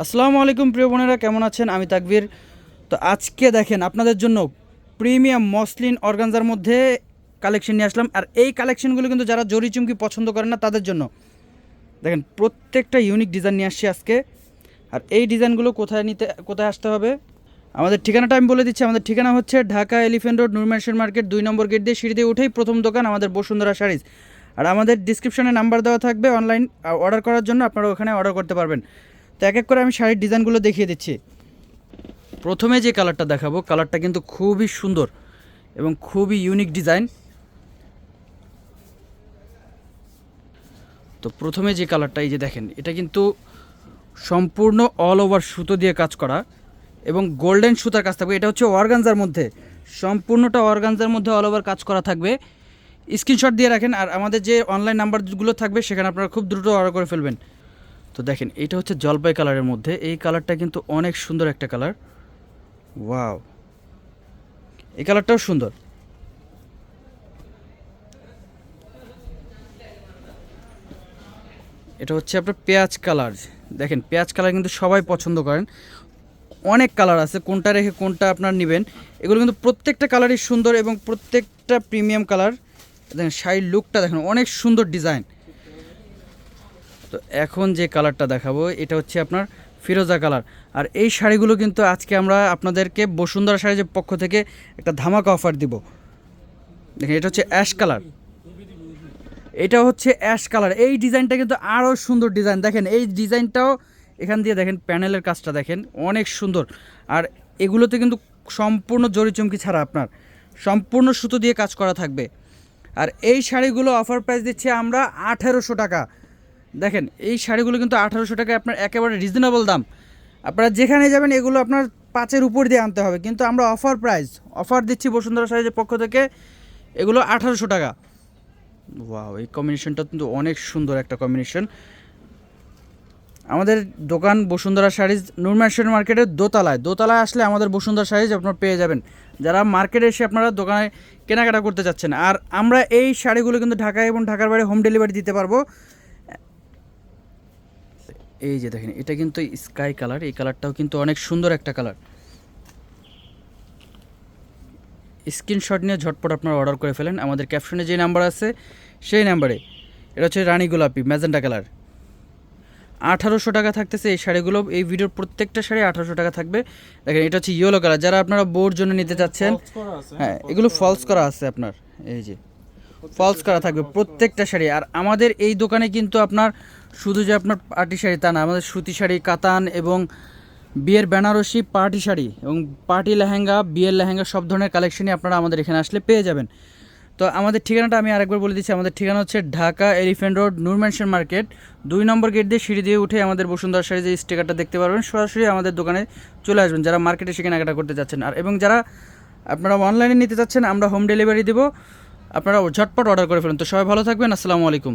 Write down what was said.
আসসালামু আলাইকুম প্রিয় বোনেরা, কেমন আছেন? আমি তাকবীর। তো আজকে দেখেন, আপনাদের জন্য প্রিমিয়াম মসলিন অর্গানজার মধ্যে কালেকশন নিয়ে আসলাম। আর এই কালেকশনগুলো কিন্তু যারা জরি চুমকি পছন্দ করেন না, তাদের জন্য। দেখেন, প্রত্যেকটা ইউনিক ডিজাইন নিয়ে আসছি আজকে। আর এই ডিজাইনগুলো কোথায় নিতে, কোথায় আসতে হবে? আমাদের ঠিকানাটা আমি বলে দিচ্ছি। আমাদের ঠিকানা হচ্ছে Dhaka elephant road Noor mansion market, দুই নম্বর গেট দিয়ে সিঁড়ি দিয়ে উঠেই প্রথম দোকান আমাদের বসুন্ধরা শাড়িজ। আর আমাদের ডিসক্রিপশনে নাম্বার দেওয়া থাকবে অনলাইন অর্ডার করার জন্য আপনারা ওখানে অর্ডার করতে পারবেন। তো এক এক করে আমি শাড়ির ডিজাইনগুলো দেখিয়ে দিচ্ছি। প্রথমে যে কালারটা দেখাবো, কালারটা কিন্তু খুবই সুন্দর এবং খুবই ইউনিক ডিজাইন তো প্রথমে যে কালারটা, এই যে দেখেন, এটা কিন্তু সম্পূর্ণ অল ওভার সুতো দিয়ে কাজ করা এবং গোল্ডেন সুতার কাজ থাকবে। এটা হচ্ছে অর্গানজার মধ্যে, সম্পূর্ণটা অর্গানজার মধ্যে অল ওভার কাজ করা থাকবে। স্ক্রিনশট দিয়ে রাখেন আর আমাদের যে অনলাইন নাম্বারগুলো থাকবে, সেখানে আপনারা খুব দ্রুত অর্ডার করে ফেলবেন। তো দেখেন, এটা হচ্ছে জলপাই কালারের মধ্যে। এই কালারটা কিন্তু অনেক সুন্দর একটা কালার। ওয়াও। এই কালারটাও সুন্দর। এটা হচ্ছে আপনার পেঁয়াজ কালার। দেখেন, পেঁয়াজ কালার কিন্তু সবাই পছন্দ করেন। অনেক কালার আছে, কোনটা রেখে কোনটা আপনার নেবেন। এগুলো কিন্তু প্রত্যেকটা কালারই সুন্দর এবং প্রত্যেকটা প্রিমিয়াম কালার। দেখেন, শাড়ির লুকটা দেখেন, অনেক সুন্দর ডিজাইন। তো এখন যে কালারটা দেখাবো, এটা হচ্ছে আপনার ফিরোজা কালার। আর এই শাড়িগুলো কিন্তু আজকে আমরা আপনাদেরকে বসুন্ধরা শাড়ির পক্ষ থেকে একটা ধামাকা অফার দিব। দেখেন, এটা হচ্ছে অ্যাশ কালার এটা হচ্ছে অ্যাশ কালার এই ডিজাইনটা কিন্তু আরও সুন্দর ডিজাইন। দেখেন, এই ডিজাইনটাও এখান দিয়ে দেখেন, প্যানেলের কাজটা দেখেন, অনেক সুন্দর। আর এগুলোতে কিন্তু সম্পূর্ণ জরি চমকি ছাড়া আপনার সম্পূর্ণ সুতো দিয়ে কাজ করা থাকবে। আর এই শাড়িগুলো অফার প্রাইস দিচ্ছি আমরা আঠেরোশো টাকা। দেখেন, এই শাড়িগুলো কিন্তু আঠারোশো টাকায় আপনার একেবারে রিজনেবল দাম। আপনারা যেখানে যাবেন, এগুলো আপনার পাঁচের উপর দিয়ে আনতে হবে। কিন্তু আমরা অফার প্রাইস অফার দিচ্ছি বসুন্ধরা শাড়ির পক্ষ থেকে, এগুলো আঠারোশো টাকা। ওয়াও এই কম্বিনেশনটা কিন্তু অনেক সুন্দর একটা কম্বিনেশন আমাদের দোকান বসুন্ধরা শাড়িজ নুরম্যাশন মার্কেটের দোতলায়। দোতলায় আসলে আমাদের বসুন্ধরা শাড়িজ আপনারা পেয়ে যাবেন। যারা মার্কেটে এসে আপনারা দোকানে কেনাকাটা করতে চাচ্ছেন। আর আমরা এই শাড়িগুলো কিন্তু ঢাকা এবং ঢাকার বাইরে হোম ডেলিভারি দিতে পারব। এই যে দেখেন এটা কিন্তু স্কাই কালার এই কালারটাও কিন্তু অনেক সুন্দর একটা কালার স্ক্রিনশট নিয়ে ঝটপট আপনারা অর্ডার করে ফেলেন। আমাদের ক্যাপশনে যে নাম্বার আছে সেই নাম্বারে এটা হচ্ছে রানী গোলাপি ম্যাজেন্টা কালার আঠারোশো টাকা থাকতেছে এই শাড়িগুলো। এই ভিডিওর প্রত্যেকটা শাড়ি আঠারোশো টাকা থাকবে। দেখেন এটা হচ্ছে ইয়েলো কালার যারা আপনারা বোর জন্য নিতে চাচ্ছেন হ্যাঁ এগুলো ফলস করা আছে আপনার। এই যে। ফলস করা থাকবে প্রত্যেকটা শাড়ি। আর আমাদের এই দোকানে কিন্তু আপনার শুধু যে আপনার পার্টি শাড়ি তা না, আমাদের সুতি শাড়ি, কাতান এবং বিয়ের বেনারসি পার্টি শাড়ি এবং পার্টি লেহেঙ্গা, বিয়ের লেহেঙ্গা সব ধরনের কালেকশনই আপনারা আমাদের এখানে আসলে পেয়ে যাবেন। তো আমাদের ঠিকানাটা আমি আরেকবার বলে দিচ্ছি, আমাদের ঠিকানা হচ্ছে Dhaka elephant road Noor mansion market. দুই নম্বর গেট দিয়ে সিঁড়ি দিয়ে উঠে আমাদের বসুন্ধরা শাড়ি যে স্টিকারটা দেখতে পারবেন, সরাসরি আমাদের দোকানে চলে আসবেন, যারা মার্কেটে সে কেনাকাটা করতে যাচ্ছেন আর এবং যারা আপনারা অনলাইনে নিতে চাচ্ছেন, আমরা হোম ডেলিভারি দেবো। আপনারা ঝটপট অর্ডার করে ফেলুন। তো সবাই ভালো থাকবেন আসসালামু আলাইকুম।